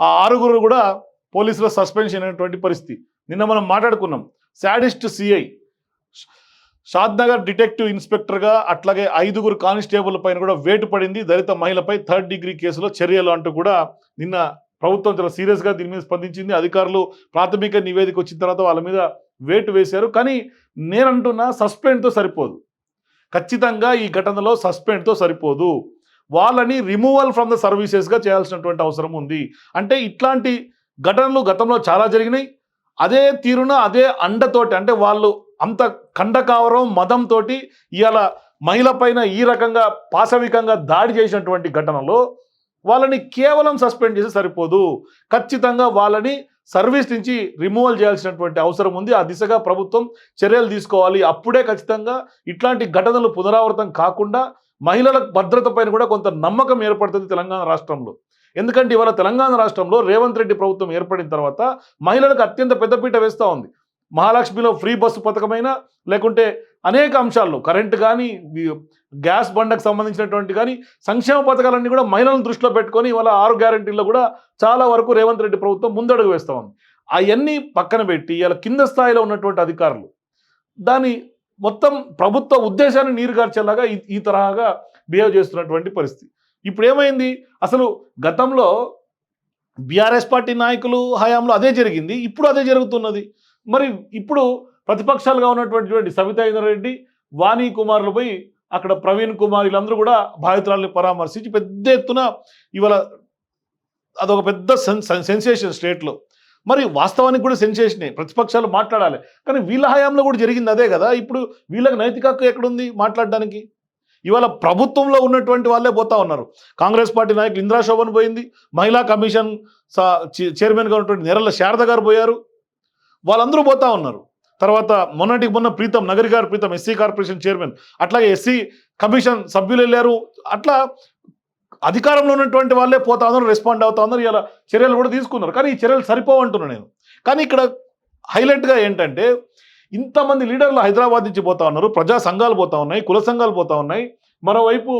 ఆ ఆరుగురు కూడా పోలీసుల సస్పెన్షన్ అయినటువంటి పరిస్థితి. నిన్న మనం మాట్లాడుకున్నాం. శాడిస్ట్ సిఐ షాద్నగర్ డిటెక్టివ్ ఇన్స్పెక్టర్గా అట్లాగే ఐదుగురు కానిస్టేబుల్ పైన కూడా వేటు పడింది. దళిత మహిళపై థర్డ్ డిగ్రీ కేసులో చర్యలు అంటూ కూడా నిన్న ప్రభుత్వం చాలా సీరియస్గా దీని మీద స్పందించింది. అధికారులు ప్రాథమిక నివేదిక వచ్చిన తర్వాత వాళ్ళ మీద వేటు వేశారు. కానీ నేనంటున్నా సస్పెండ్తో సరిపోదు. ఖచ్చితంగా ఈ ఘటనలో సస్పెండ్తో సరిపోదు. వాళ్ళని రిమూవల్ ఫ్రమ్ ద సర్వీసెస్గా చేయాల్సినటువంటి అవసరం ఉంది. అంటే ఇట్లాంటి ఘటనలు గతంలో చాలా జరిగినాయి. అదే తీరున అదే అండతోటి అంటే వాళ్ళు అంత కండకావరం మదంతో ఇవాళ మహిళ పైన ఈ రకంగా పాశవికంగా దాడి చేసినటువంటి ఘటనలో వాళ్ళని కేవలం సస్పెండ్ చేసి సరిపోదు. ఖచ్చితంగా వాళ్ళని సర్వీస్ నుంచి రిమూవల్ చేయాల్సినటువంటి అవసరం ఉంది. ఆ దిశగా ప్రభుత్వం చర్యలు తీసుకోవాలి. అప్పుడే ఖచ్చితంగా ఇట్లాంటి ఘటనలు పునరావృతం కాకుండా మహిళల భద్రత పైన కూడా కొంత నమ్మకం ఏర్పడుతుంది తెలంగాణ రాష్ట్రంలో. ఎందుకంటే ఇవాళ తెలంగాణ రాష్ట్రంలో రేవంత్ రెడ్డి ప్రభుత్వం ఏర్పడిన తర్వాత మహిళలకు అత్యంత పెద్దపీట వేస్తూ ఉంది. మహాలక్ష్మిలో ఫ్రీ బస్సు పథకమైనా లేకుంటే అనేక అంశాల్లో కరెంటు కానీ గ్యాస్ బండకు సంబంధించినటువంటి కానీ సంక్షేమ పథకాలన్నీ కూడా మహిళలను దృష్టిలో పెట్టుకొని ఇవాళ ఆరు గ్యారంటీల్లో కూడా చాలా వరకు రేవంత్ రెడ్డి ప్రభుత్వం ముందడుగు వేస్తూ ఉంది. అవన్నీ పక్కన పెట్టి ఇలా కింద స్థాయిలో ఉన్నటువంటి అధికారులు దాని మొత్తం ప్రభుత్వ ఉద్దేశాన్ని నీరుగార్చేలాగా ఈ ఈ తరహాగా బిహేవ్ చేస్తున్నటువంటి పరిస్థితి. ఇప్పుడు ఏమైంది అసలు గతంలో బీఆర్ఎస్ పార్టీ నాయకులు హయాంలో అదే జరిగింది ఇప్పుడు అదే జరుగుతున్నది. మరి ఇప్పుడు ప్రతిపక్షాలుగా ఉన్నటువంటి సవితా రెడ్డి వాణి కుమార్లు పోయి అక్కడ ప్రవీణ్ కుమార్ వీళ్ళందరూ కూడా బాధితురాలని పరామర్శించి పెద్ద ఎత్తున ఇవాళ అదొక పెద్ద సెన్సేషన్ స్టేట్లో మరి వాస్తవానికి కూడా సెన్సేషనే ప్రతిపక్షాలు మాట్లాడాలి. కానీ వీళ్ళ హయాంలో కూడా జరిగింది అదే కదా? ఇప్పుడు వీళ్ళకి నైతిక హక్కు ఎక్కడుంది మాట్లాడడానికి? ఇవాళ ప్రభుత్వంలో ఉన్నటువంటి వాళ్ళే పోతా ఉన్నారు. కాంగ్రెస్ పార్టీ నాయకులు ఇందిరా శోభన్ పోయింది మహిళా కమిషన్ చైర్మన్గా ఉన్నటువంటి నెరల శారద గారు పోయారు. వాళ్ళందరూ పోతా ఉన్నారు. తర్వాత మొన్నటికి మొన్న ప్రీతం నగరి గారు ప్రీతం ఎస్సీ కార్పొరేషన్ చైర్మన్ అట్లాగే ఎస్సీ కమిషన్ సభ్యులు వెళ్ళారు. అట్లా అధికారంలో ఉన్నటువంటి వాళ్ళే పోతా ఉన్నారు రెస్పాండ్ అవుతా ఉన్నారు ఇలా చర్యలు కూడా తీసుకున్నారు. కానీ ఈ చర్యలు సరిపోవంటున్నాను నేను. కానీ ఇక్కడ హైలైట్గా ఏంటంటే ఇంతమంది లీడర్లు హైదరాబాద్ నుంచి పోతా ఉన్నారు ప్రజా సంఘాలు పోతా ఉన్నాయి కుల సంఘాలు పోతా ఉన్నాయి. మరోవైపు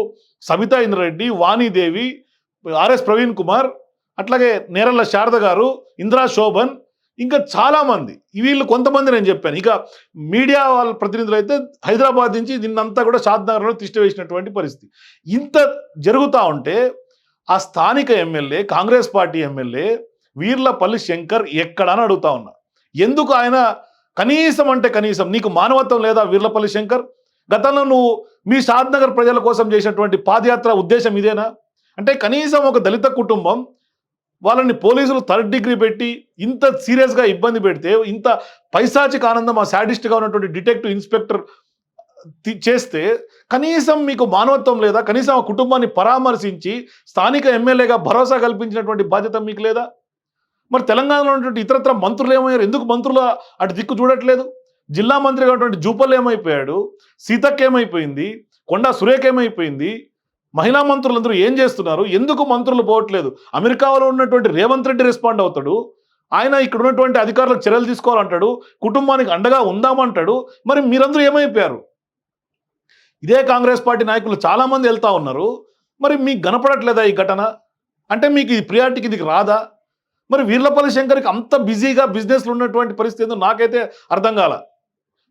సవితా ఇంద్రరెడ్డి వాణిదేవి ఆర్ఎస్ ప్రవీణ్ కుమార్ అట్లాగే నేరల్ల శారద గారు ఇంద్రా శోభన్ ఇంకా చాలామంది. వీళ్ళు కొంతమంది నేను చెప్పాను. ఇక మీడియా వాళ్ళ ప్రతినిధులు అయితే హైదరాబాద్ నుంచి దీన్నంతా కూడా షాద్నగర్లో తిష్ట వేసినటువంటి పరిస్థితి. ఇంత జరుగుతూ ఉంటే ఆ స్థానిక MLA Congress party MLA Veerlapalli Shankar ఎక్కడని అడుగుతా ఉన్నా. ఎందుకు ఆయన కనీసం అంటే కనీసం నీకు మానవత్వం లేదా వీర్లపల్లి శంకర్? గతంలో నువ్వు మీ షాద్నగర్ ప్రజల కోసం చేసినటువంటి పాదయాత్ర ఉద్దేశం ఇదేనా? అంటే కనీసం ఒక దళిత కుటుంబం వాళ్ళని పోలీసులు థర్డ్ డిగ్రీ పెట్టి ఇంత సీరియస్గా ఇబ్బంది పెడితే ఇంత పైశాచిక ఆనందం ఆ శాడిస్ట్గా ఉన్నటువంటి డిటెక్టివ్ ఇన్స్పెక్టర్ చేస్తే కనీసం మీకు మానవత్వం లేదా కనీసం ఆ కుటుంబాన్ని పరామర్శించి స్థానిక ఎమ్మెల్యేగా భరోసా కల్పించినటువంటి బాధ్యత మీకు లేదా? మరి తెలంగాణలో ఉన్నటువంటి ఇతరత్ర మంత్రులు ఏమయ్యారు? ఎందుకు మంత్రులు అటు దిక్కు చూడట్లేదు? జిల్లా మంత్రిగా ఉన్నటువంటి జూపల్ ఏమైపోయాడు? సీతక్ ఏమైపోయింది? కొండా సురేఖ ఏమైపోయింది? మహిళా మంత్రులందరూ ఏం చేస్తున్నారు? ఎందుకు మంత్రులు పోవట్లేదు? అమెరికాలో ఉన్నటువంటి రేవంత్ రెడ్డి రెస్పాండ్ అవుతాడు. ఆయన ఇక్కడ ఉన్నటువంటి అధికారులకు చర్యలు తీసుకోవాలంటాడు. కుటుంబానికి అండగా ఉందామంటాడు. మరి మీరందరూ ఏమైపోయారు? ఇదే కాంగ్రెస్ పార్టీ నాయకులు చాలామంది వెళ్తా ఉన్నారు. మరి మీకు కనపడట్లేదా ఈ ఘటన? అంటే మీకు ఈ ప్రియారిటీకి ఇది రాదా? మరి వీర్లపల్లి శంకర్కి అంత బిజీగా బిజినెస్లు ఉన్నటువంటి పరిస్థితి నాకైతే అర్థం కాల.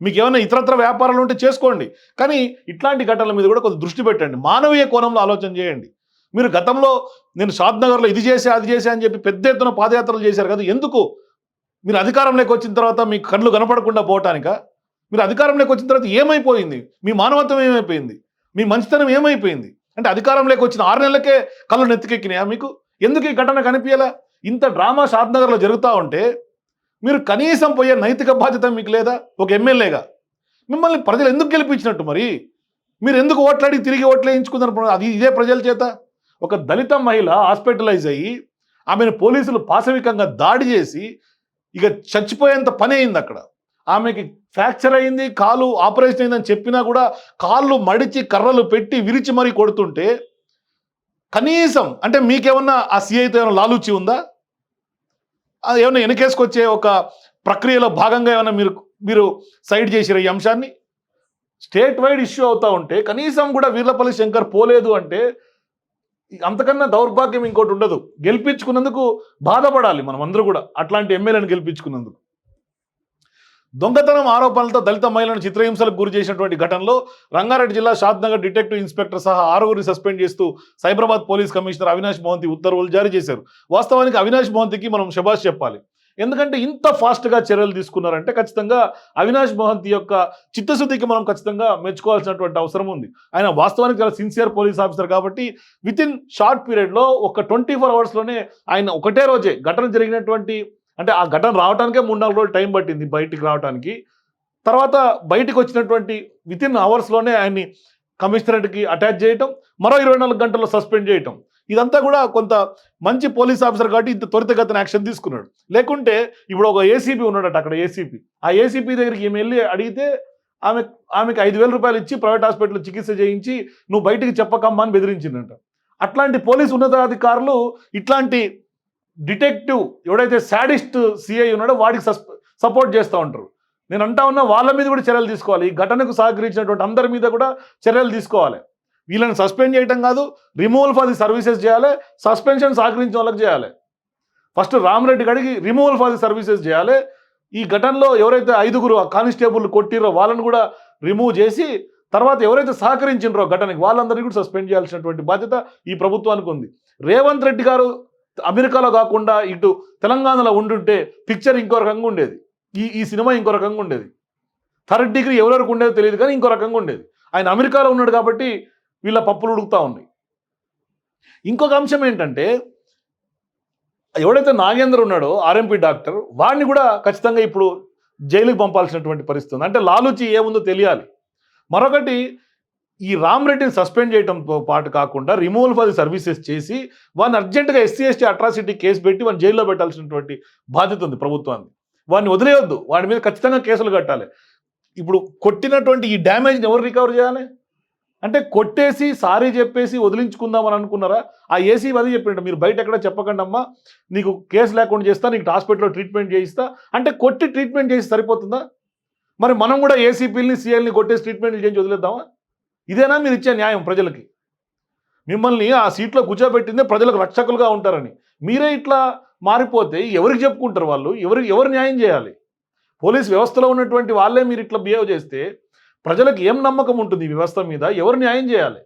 మీకు ఏమైనా ఇతరత్ర వ్యాపారాలు ఉంటే చేసుకోండి. కానీ ఇట్లాంటి ఘటనల మీద కూడా కొంత దృష్టి పెట్టండి. మానవీయ కోణంలో ఆలోచన చేయండి. మీరు గతంలో నేను షాద్నగర్లో ఇది చేసే అది చేసే అని చెప్పి పెద్ద ఎత్తున పాదయాత్రలు చేశారు కదా ఎందుకు? మీరు అధికారంలోకి వచ్చిన తర్వాత మీ కళ్ళు కనపడకుండా పోవటానిక? మీరు అధికారంలోకి వచ్చిన తర్వాత ఏమైపోయింది? మీ మానవత్వం ఏమైపోయింది? మీ మంచితనం ఏమైపోయింది? అంటే అధికారంలోకి వచ్చిన ఆరు నెలలకే కళ్ళు నెత్తికెక్కినాయా మీకు? ఎందుకు ఈ ఘటన కనిపించలే ఇంత డ్రామా షాద్నగర్లో జరుగుతూ ఉంటే మీరు కనీసం పోయే నైతిక బాధ్యత మీకు లేదా? ఒక ఎమ్మెల్యేగా. మిమ్మల్ని ప్రజలు ఎందుకు గెలిపించినట్టు మరి? మీరు ఎందుకు ఓట్లాడి తిరిగి ఓట్లేయించుకున్నారు అది ఇదే ప్రజల చేత? ఒక దళిత మహిళ హాస్పిటలైజ్ అయ్యి ఆమెను పోలీసులు పాశవికంగా దాడి చేసి ఇక చచ్చిపోయేంత పని అయింది అక్కడ. ఆమెకి ఫ్రాక్చర్ అయింది కాలు ఆపరేషన్ అయిందని చెప్పినా కూడా కాళ్ళు మడిచి కర్రలు పెట్టి విరిచి మరీ కొడుతుంటే కనీసం అంటే మీకేమన్నా ఆ సిఐతో ఏమైనా లాలూచి ఉందా? ఏమైనా వెనకేసుకొచ్చే ఒక ప్రక్రియలో భాగంగా ఏమైనా మీరు మీరు సైడ్ చేసిరు ఈ అంశాన్ని? స్టేట్ వైడ్ ఇష్యూ అవుతా ఉంటే కనీసం కూడా వీర్లపల్లి శంకర్ పోలేదు అంటే అంతకన్నా దౌర్భాగ్యం ఇంకోటి ఉండదు. గెలిపించుకున్నందుకు బాధపడాలి మనం అందరూ కూడా. అట్లాంటి ఎమ్మెల్యేని గెలిపించుకున్నందుకు. దొంగతనం ఆరోపణలతో దళిత మహిళను చిత్రహింసలకు గురి చేసినటువంటి ఘటనలో రంగారెడ్డి జిల్లా షాద్నగర్ డిటెక్టివ్ ఇన్స్పెక్టర్ సహా ఆరుగురిని సస్పెండ్ చేస్తూ సైబరాబాద్ పోలీస్ కమిషనర్ అవినాష్ మోహంతి ఉత్తర్వులు జారీ చేశారు. వాస్తవానికి అవినాష్ మోహంతికి మనం శభాష్ చెప్పాలి. ఎందుకంటే ఇంత ఫాస్ట్గా చర్యలు తీసుకున్నారంటే ఖచ్చితంగా అవినాష్ మోహంతి యొక్క చిత్తశుద్ధికి మనం ఖచ్చితంగా మెచ్చుకోవాల్సినటువంటి అవసరం ఉంది. ఆయన వాస్తవానికి చాలా సిన్సియర్ పోలీస్ ఆఫీసర్ కాబట్టి విత్ ఇన్ షార్ట్ పీరియడ్లో ఒక ట్వంటీ ఫోర్ అవర్స్లోనే ఆయన ఒకటే రోజే ఘటన జరిగినటువంటి అంటే ఆ ఘటన రావడానికే మూడు నాలుగు రోజులు టైం పట్టింది బయటికి రావడానికి తర్వాత బయటికి వచ్చినటువంటి విత్ ఇన్ అవర్స్లోనే ఆయన్ని కమిషనరేట్కి అటాచ్ చేయటం మరో ఇరవై నాలుగు గంటల్లో సస్పెండ్ చేయటం. ఇదంతా కూడా కొంత మంచి పోలీస్ ఆఫీసర్ కాబట్టి ఇంత త్వరితగతిన యాక్షన్ తీసుకున్నాడు. లేకుంటే ఇప్పుడు ఒక ఏసీపీ ఉన్నాడట అక్కడ ఏసీపీ ఆ ఏసీపీ దగ్గరికి ఈమె వెళ్ళి అడిగితే ఆమె ఆమెకి ఐదు వేల రూపాయలు ఇచ్చి ప్రైవేట్ హాస్పిటల్లో చికిత్స చేయించి నువ్వు బయటికి చెప్పకమ్మా అని బెదిరించిందంట. అట్లాంటి పోలీస్ ఉన్నతాధికారులు ఇట్లాంటి డిటెక్టివ్ ఎవడైతే శాడిస్ట్ సిఐ ఉన్నాడో వాడికి సపోర్ట్ చేస్తూ ఉంటారు. నేను అంటా ఉన్నా వాళ్ళ మీద కూడా చర్యలు తీసుకోవాలి. ఈ ఘటనకు సహకరించినటువంటి అందరి మీద కూడా చర్యలు తీసుకోవాలి. వీళ్ళని సస్పెండ్ చేయటం కాదు రిమూవల్ ఫర్ ది సర్వీసెస్ చేయాలి సస్పెన్షన్ సహకరించిన వాళ్ళకి చేయాలి. ఫస్ట్ రామరెడ్డి గడికి రిమూవల్ ఫర్ ది సర్వీసెస్ చేయాలి. ఈ ఘటనలో ఎవరైతే ఐదుగురు కానిస్టేబుల్ కొట్టిరో వాళ్ళని కూడా రిమూవ్ చేసి తర్వాత ఎవరైతే సహకరించినరో ఘటనకి వాళ్ళందరినీ కూడా సస్పెండ్ చేయాల్సినటువంటి బాధ్యత ఈ ప్రభుత్వానికి ఉంది. రేవంత్ రెడ్డి గారు అమెరికాలో కాకుండా ఇటు తెలంగాణలో ఉండుంటే పిక్చర్ ఇంకో రకంగా ఉండేది. ఈ ఈ సినిమా ఇంకో రకంగా ఉండేది. థర్డ్ డిగ్రీ ఎవరెవరికి ఉండేదో తెలియదు కానీ ఇంకో రకంగా ఉండేది. ఆయన అమెరికాలో ఉన్నాడు కాబట్టి వీళ్ళ పప్పులు ఉడుకుతూ ఉన్నాయి. ఇంకొక అంశం ఏంటంటే ఎవడైతే నాగేంద్ర ఉన్నాడో ఆర్ఎంపీ డాక్టర్ వాడిని కూడా ఖచ్చితంగా ఇప్పుడు జైలుకి పంపాల్సినటువంటి పరిస్థితి ఉంది. అంటే లాలూచి ఏముందో తెలియాలి. మరొకటి ఈ రామ్ రెడ్డిని సస్పెండ్ చేయడంతో పాటు కాకుండా రిమూవల్ ఫర్ ది సర్వీసెస్ చేసి వాడిని అర్జెంటుగా ఎస్సీ ఎస్టీ అట్రాసిటీ కేసు పెట్టి వాడిని జైల్లో పెట్టాల్సినటువంటి బాధ్యత ఉంది ప్రభుత్వాన్ని వాడిని వదిలేయొద్దు. వాడి మీద ఖచ్చితంగా కేసులు కట్టాలి. ఇప్పుడు కొట్టినటువంటి ఈ డ్యామేజ్ని ఎవరు రికవర్ చేయాలి? అంటే కొట్టేసి సారీ చెప్పేసి వదిలించుకుందామని అనుకున్నారా? ఆ ఏసీ అది చెప్పిండు మీరు బయట ఎక్కడ చెప్పకండి అమ్మా. నీకు కేసు లేకుండా చేస్తా నీకు హాస్పిటల్లో ట్రీట్మెంట్ చేయిస్తా. అంటే కొట్టి ట్రీట్మెంట్ చేసి సరిపోతుందా? మరి మనం కూడా ఏసీపీల్ని సీఎల్ని కొట్టేసి ట్రీట్మెంట్లు చేయించి వదిలేద్దామా? ఇదేనా మీరు ఇచ్చే న్యాయం ప్రజలకి? మిమ్మల్ని ఆ సీట్లో కూర్చోబెట్టిందే ప్రజలకు రక్షకులుగా ఉంటారని. మీరే ఇట్లా మారిపోతే ఎవరికి చెప్పుకుంటారు వాళ్ళు? ఎవరు ఎవరు న్యాయం చేయాలి? పోలీస్ వ్యవస్థలో ఉన్నటువంటి వాళ్ళే మీరు ఇట్లా బిహేవ్ చేస్తే ప్రజలకు ఏం నమ్మకం ఉంటుంది ఈ వ్యవస్థ మీద? ఎవరు న్యాయం చేయాలి?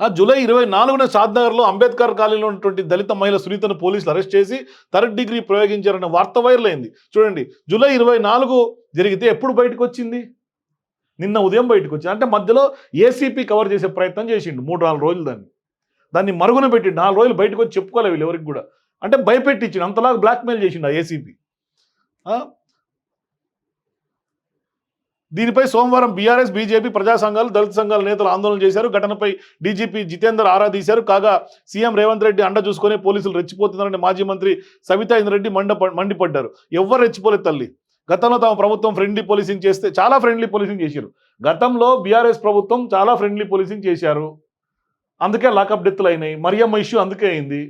ఆ జూలై ఇరవై నాలుగున షాద్నగర్లో అంబేద్కర్ కాలనీలో ఉన్నటువంటి దళిత మహిళ సునీతను పోలీసులు అరెస్ట్ చేసి థర్డ్ డిగ్రీ ప్రయోగించారన్న వార్త వైరల్ అయింది. చూడండి జూలై ఇరవై నాలుగు జరిగితే ఎప్పుడు బయటకు వచ్చింది? నిన్న ఉదయం బయటకు వచ్చింది అంటే మధ్యలో ఏసీపీ కవర్ చేసే ప్రయత్నం చేసిండు మూడు నాలుగు రోజులు దాన్ని. దాన్ని మరుగున పెట్టి నాలుగు రోజులు బయటకు వచ్చి చెప్పుకోలే వీళ్ళు ఎవరికి కూడా. అంటే భయపెట్టించిండు అంతలాగా బ్లాక్మెయిల్ చేసిండు ఆ ఏసీపీ దీనిపై సోమవారం బీఆర్ఎస్ బీజేపీ ప్రజా సంఘాలు దళిత సంఘాల నేతలు ఆందోళన చేశారు. ఘటనపై డీజీపీ జితేందర్ ఆరా తీశారు. కాగా సీఎం రేవంత్ రెడ్డి అండ చూసుకునే పోలీసులు రెచ్చిపోతున్నారని మాజీ మంత్రి సవితా ఇంద్రెడ్డి మండ మండిపడ్డారు. ఎవ్వరు రెచ్చిపోలేదు తల్లి. గతంలో తమ ప్రభుత్వం ఫ్రెండ్లీ పోలీసింగ్ చేస్తే చాలా ఫ్రెండ్లీ పోలీసింగ్ చేశారు గతంలో బీఆర్ఎస్ ప్రభుత్వం చాలా ఫ్రెండ్లీ పోలీసింగ్ చేశారు. అందుకే లాకప్ డెత్లు అయినాయి. మరియమ్మ ఇష్యూ అందుకే అయింది.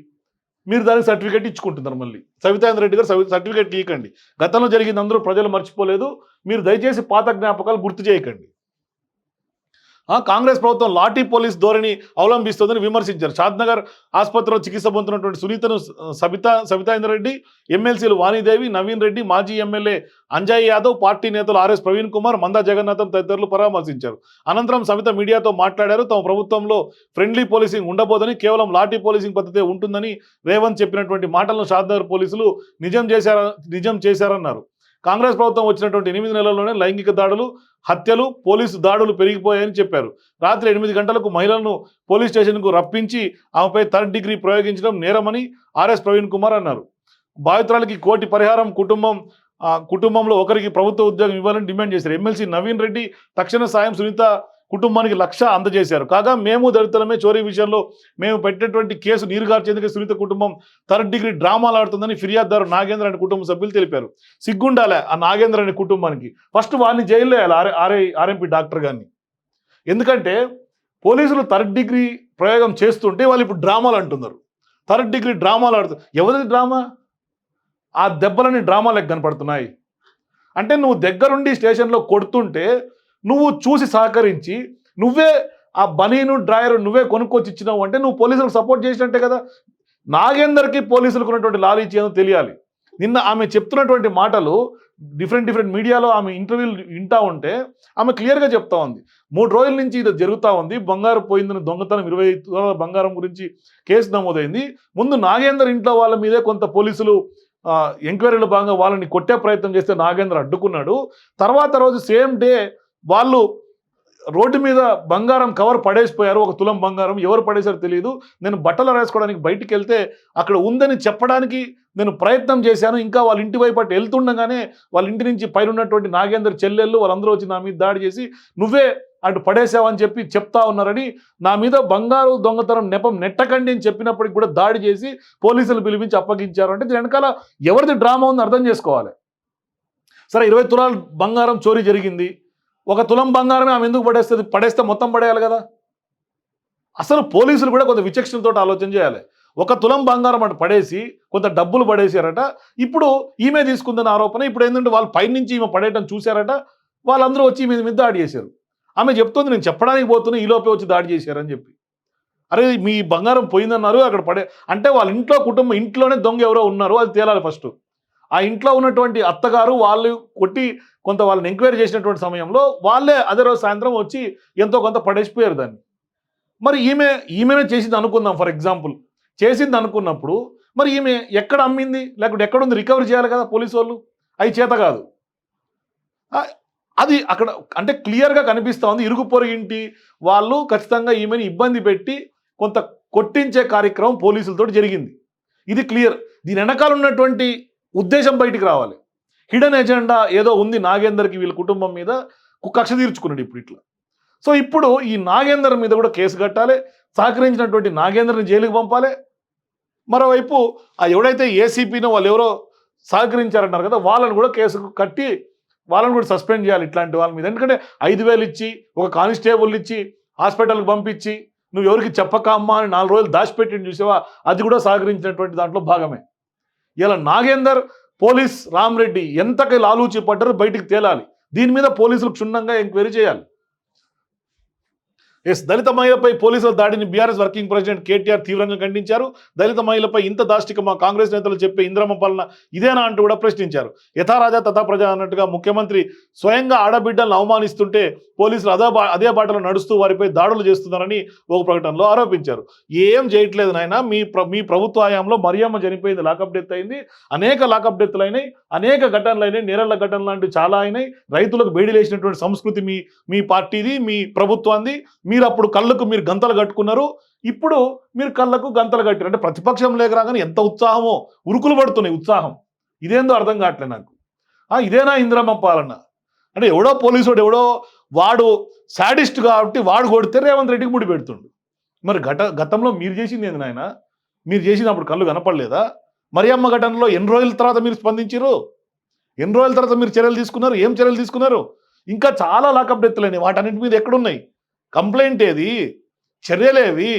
మీరు దానికి సర్టిఫికేట్ ఇచ్చుకుంటున్నారు మళ్ళీ. సవితాంద్ర రెడ్డి గారు సర్టిఫికేట్ ఇవ్వకండి గతంలో జరిగింది అందరూ ప్రజలు మర్చిపోలేదు. మీరు దయచేసి పాత జ్ఞాపకాలు గుర్తు చేయకండి. కాంగ్రెస్ ప్రభుత్వం లాఠీ పోలీస్ ధోరణి అవలంబిస్తోందని విమర్శించారు. షాద్నగర్ ఆసుపత్రిలో చికిత్స పొందుతున్నటువంటి సునీతను సబితా సబితాయిందర్ రెడ్డి ఎమ్మెల్సీలు వాణిదేవి నవీన్ రెడ్డి మాజీ ఎమ్మెల్యే అంజయ్ యాదవ్ పార్టీ నేతలు ఆర్ఎస్ ప్రవీణ్ కుమార్ మందా జగన్నాథం తదితరులు పరామర్శించారు. అనంతరం సమిత మీడియాతో మాట్లాడారు. తమ ప్రభుత్వంలో ఫ్రెండ్లీ పోలీసింగ్ ఉండబోదని కేవలం లాఠీ పోలీసింగ్ పద్ధతే ఉంటుందని రేవంత్ చెప్పినటువంటి మాటలను షాద్నగర్ పోలీసులు నిజం చేశార నిజం చేశారన్నారు. కాంగ్రెస్ ప్రభుత్వం వచ్చినటువంటి ఎనిమిది నెలల్లోనే లైంగిక దాడులు హత్యలు పోలీసు దాడులు పెరిగిపోయాయని చెప్పారు. రాత్రి ఎనిమిది గంటలకు మహిళలను పోలీస్ స్టేషన్కు రప్పించి ఆమెపై థర్డ్ డిగ్రీ ప్రయోగించడం నేరమని ఆర్ఎస్ ప్రవీణ్ కుమార్ అన్నారు. బాధితురాలకి కోటి పరిహారం కుటుంబం ఆ, కుటుంబంలో ఒకరికి ప్రభుత్వ ఉద్యోగం ఇవ్వాలని డిమాండ్ చేశారు. ఎమ్మెల్సీ నవీన్ రెడ్డి తక్షణ సాయం సునీత కుటుంబానికి లక్ష అందజేశారు. కాగా మేము దళితులమే చోరీ విషయంలో మేము పెట్టినటువంటి కేసు నీరుగార్చేందుకు సునీత కుటుంబం థర్డ్ డిగ్రీ డ్రామాలు ఆడుతుందని ఫిర్యాదుదారు నాగేంద్ర అనే కుటుంబ సభ్యులు తెలిపారు. సిగ్గుండాలే ఆ నాగేంద్ర అనే కుటుంబానికి. ఫస్ట్ వారిని జైల్లో వేయాలి ఆర్ఏ ఆర్ఐ ఆర్ఎంపీ డాక్టర్ గారిని. ఎందుకంటే పోలీసులు థర్డ్ డిగ్రీ ప్రయోగం చేస్తుంటే వాళ్ళు ఇప్పుడు డ్రామాలు అంటున్నారు. థర్డ్ డిగ్రీ డ్రామాలు ఆడుతు ఎవరిది డ్రామా? ఆ దెబ్బలని డ్రామాలకు కనపడుతున్నాయి. అంటే నువ్వు దగ్గరుండి స్టేషన్లో కొడుతుంటే నువ్వు చూసి సహకరించి నువ్వే ఆ బనీను డ్రాయర్ నువ్వే కొనుక్కొచ్చి ఇచ్చినావు అంటే నువ్వు పోలీసులకు సపోర్ట్ చేసినట్టే కదా. నాగేందర్కి పోలీసులకు ఉన్నటువంటి లాలీచి ఏదో తెలియాలి. నిన్న ఆమె చెప్తున్నటువంటి మాటలు డిఫరెంట్ డిఫరెంట్ మీడియాలో ఆమె ఇంటర్వ్యూలు వింటా ఉంటే ఆమె క్లియర్గా చెప్తా ఉంది. మూడు రోజుల నుంచి ఇది జరుగుతూ ఉంది. బంగారు పోయిందని దొంగతనం ఇరవై ఐదు తులాల బంగారం గురించి కేసు నమోదైంది. ముందు నాగేందర్ ఇంట్లో వాళ్ళ మీదే కొంత పోలీసులు ఎంక్వైరీలో భాగంగా వాళ్ళని కొట్టే ప్రయత్నం చేస్తే నాగేంద్ర అడ్డుకున్నాడు. తర్వాత రోజు సేమ్ డే వాళ్ళు రోడ్డు మీద బంగారం కవర్ పడేసిపోయారు ఒక తులం బంగారం ఎవరు పడేశారో తెలియదు నేను బట్టలు రాసుకోవడానికి బయటికి వెళ్తే అక్కడ ఉందని చెప్పడానికి నేను ప్రయత్నం చేశాను. ఇంకా వాళ్ళ ఇంటి వైపు అటు వెళ్తుండగానే వాళ్ళ ఇంటి నుంచి పైన ఉన్నటువంటి నాగేందర్ చెల్లెళ్ళు వాళ్ళందరూ వచ్చి నా మీద దాడి చేసి నువ్వే అటు పడేసావని చెప్పి చెప్తా ఉన్నారని నా మీద బంగారు దొంగతనం నెపం నెట్టకండి అని చెప్పినప్పటికి కూడా దాడి చేసి పోలీసులు పిలిపించి అప్పగించారు. అంటే దీని వెనకాల ఎవరిది డ్రామా ఉందో అర్థం చేసుకోవాలి. సరే ఇరవై తులాలు బంగారం చోరీ జరిగింది. ఒక తులం బంగారమే ఆమె ఎందుకు పడేస్తుంది పడేస్తే మొత్తం పడేయాలి కదా? అసలు పోలీసులు కూడా కొంత విచక్షణతో ఆలోచన చేయాలి. ఒక తులం బంగారం అటు పడేసి కొంత డబ్బులు పడేసారట ఇప్పుడు ఈమె తీసుకుందని ఆరోపణ ఇప్పుడు ఏంటంటే వాళ్ళు పైనుంచి ఈమె పడేయటం చూశారట. వాళ్ళందరూ వచ్చి ఈమె మీద దాడి చేశారు. ఆమె చెప్తోంది నేను చెప్పడానికి పోతున్నా ఈలోపే వచ్చి దాడి చేశారని చెప్పి. అరే మీ బంగారం పోయిందన్నారు అక్కడ పడే అంటే వాళ్ళ ఇంట్లో కుటుంబం ఇంట్లోనే దొంగ ఎవరో ఉన్నారు అది తేలాలి ఫస్ట్. ఆ ఇంట్లో ఉన్నటువంటి అత్తగారు వాళ్ళు కొట్టి కొంత వాళ్ళని ఎంక్వైరీ చేసినటువంటి సమయంలో వాళ్ళే అదే రోజు సాయంత్రం వచ్చి ఎంతో కొంత పడేసిపోయారు దాన్ని. మరి ఈమె ఈమెనే చేసింది అనుకుందాం ఫర్ ఎగ్జాంపుల్ చేసింది అనుకున్నప్పుడు మరి ఈమె ఎక్కడ అమ్మింది? లేకుంటే ఎక్కడ ఉంది? రికవరీ చేయాలి కదా పోలీసు వాళ్ళు? అవి చేత కాదు. అది అక్కడ అంటే క్లియర్గా కనిపిస్తూ ఉంది ఇరుగు పొరుగింటి వాళ్ళు ఖచ్చితంగా ఈమెని ఇబ్బంది పెట్టి కొంత కొట్టించే కార్యక్రమం పోలీసులతో జరిగింది. ఇది క్లియర్. దీని వెనకాల ఉన్నటువంటి ఉద్దేశం బయటికి రావాలి. హిడెన్ ఎజెండా ఏదో ఉంది నాగేందర్కి వీళ్ళ కుటుంబం మీద కక్ష తీర్చుకున్నాడు ఇప్పుడు ఇట్లా సో ఇప్పుడు ఈ నాగేందర్ మీద కూడా కేసు కట్టాలి సహకరించినటువంటి నాగేందర్ని జైలుకి పంపాలి. మరోవైపు ఆ ఎవడైతే ఏసీపీనో వాళ్ళు ఎవరో సహకరించారంటారు కదా వాళ్ళని కూడా కేసుకు కట్టి వాళ్ళని కూడా సస్పెండ్ చేయాలి ఇట్లాంటి వాళ్ళ మీద. ఎందుకంటే ఐదు వేలు ఇచ్చి ఒక కానిస్టేబుల్ ఇచ్చి హాస్పిటల్కి పంపించి నువ్వు ఎవరికి చెప్పక అమ్మా అని నాలుగు రోజులు దాచిపెట్టి చూసావా అది కూడా సహకరించినటువంటి దాంట్లో భాగమే. ఇలా నాగేందర్ పోలీస్ రామరెడ్డి ఎంతకి లాలూచి పడ్డారో బయటికి తేలాలి. దీని మీద పోలీసులు క్షుణ్ణంగా ఎంక్వైరీ చేయాలి. ఎస్ దళిత మహిళపై పోలీసుల దాడిని బీఆర్ఎస్ వర్కింగ్ ప్రెసిడెంట్ కేటీఆర్ తీవ్రంగా ఖండించారు. దళిత మహిళపై ఇంత దాష్టిక మా కాంగ్రెస్ నేతలు చెప్పే ఇంద్రమ్మ పాలన ఇదేనా అంటూ కూడా ప్రశ్నించారు. యథారాజా తథా ప్రజా అన్నట్టుగా ముఖ్యమంత్రి స్వయంగా ఆడబిడ్డలను అవమానిస్తుంటే పోలీసులు అదే అదే బాటలో నడుస్తూ వారిపై దాడులు చేస్తున్నారని ఒక ప్రకటనలో ఆరోపించారు. ఏం చేయట్లేదు నాయన మీ మీ ప్రభుత్వ హయాంలో మరియమ్మ చనిపోయింది లాకప్ డెత్ అయింది. అనేక లాకప్ డెత్లు అయినాయి అనేక ఘటనలు అయినాయి నేరళ్ళ ఘటనలు లాంటివి చాలా అయినాయి. రైతులకు బేడీలేసినటువంటి సంస్కృతి మీ మీ పార్టీది మీ ప్రభుత్వాన్ని మీరు అప్పుడు కళ్ళకు మీరు గంతలు కట్టుకున్నారు. ఇప్పుడు మీరు కళ్ళకు గంతలు కట్టారు. అంటే ప్రతిపక్షం లేక రాగానే ఎంత ఉత్సాహమో ఉరుకులు పడుతున్నాయి ఉత్సాహం. ఇదేందో అర్థం కావట్లే నాకు. ఆ, ఇదేనా ఇందిరమ్మ పాలన? అంటే ఎవడో పోలీసుడు ఎవడో వాడు సాడిస్ట్ కాబట్టి వాడు కొడితే రేవంత్ రెడ్డికి ముడి పెడుతుండు. మరి గత గతంలో మీరు చేసింది ఏంది నాయన? మీరు చేసినప్పుడు కళ్ళు కనపడలేదా? మరియమ్మ ఘటనలో ఎన్ని రోజుల తర్వాత మీరు స్పందించారు ఎన్ని రోజుల తర్వాత మీరు చర్యలు తీసుకున్నారు? ఏం చర్యలు తీసుకున్నారు? ఇంకా చాలా లాకప్ డెత్తులైనాయి వాటన్నిటి మీద ఎక్కడున్నాయి? కంప్లైంట్ ఏది చర్యలేవి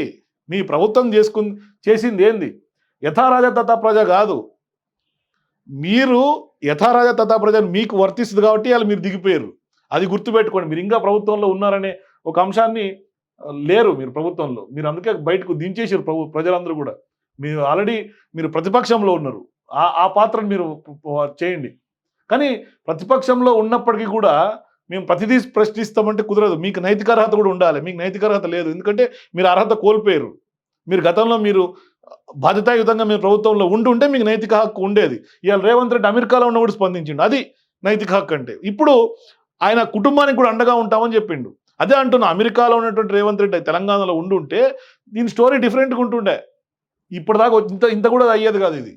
మీ ప్రభుత్వం చేసుకుంది చేసింది ఏంది యథారాజ తథా ప్రజ కాదు. మీరు యథారాజ తథా ప్రజ మీకు వర్తిస్తుంది కాబట్టి వాళ్ళు మీరు దిగిపోయారు అది గుర్తుపెట్టుకోండి. మీరు ఇంకా ప్రభుత్వంలో ఉన్నారనే ఒక అంశాన్ని లేరు మీరు ప్రభుత్వంలో. మీరు అందుకే బయటకు దించేసారు ప్రభు ప్రజలందరూ కూడా. మీరు ఆల్రెడీ మీరు ప్రతిపక్షంలో ఉన్నారు. ఆ ఆ పాత్రను మీరు చేయండి. కానీ ప్రతిపక్షంలో ఉన్నప్పటికీ కూడా మేము ప్రతిదీ ప్రశ్నిస్తామంటే కుదరదు. మీకు నైతిక అర్హత కూడా ఉండాలి. మీకు నైతిక అర్హత లేదు. ఎందుకంటే మీరు అర్హత కోల్పోయారు. మీరు గతంలో మీరు బాధ్యతాయుతంగా మీరు ప్రభుత్వంలో ఉంటుంటే మీకు నైతిక హక్కు ఉండేది. ఇవాళ రేవంత్ రెడ్డి అమెరికాలో ఉన్నప్పుడు స్పందించిండు. అది నైతిక హక్కు అంటే. ఇప్పుడు ఆయన కుటుంబానికి కూడా అండగా ఉంటామని చెప్పిండు. అదే అంటున్నా. అమెరికాలో ఉన్నటువంటి రేవంత్ రెడ్డి తెలంగాణలో ఉండుంటే దీని స్టోరీ డిఫరెంట్గా ఉంటుండే. ఇప్పటిదాకా ఇంత ఇంత కూడా అయ్యేది కాదు ఇది.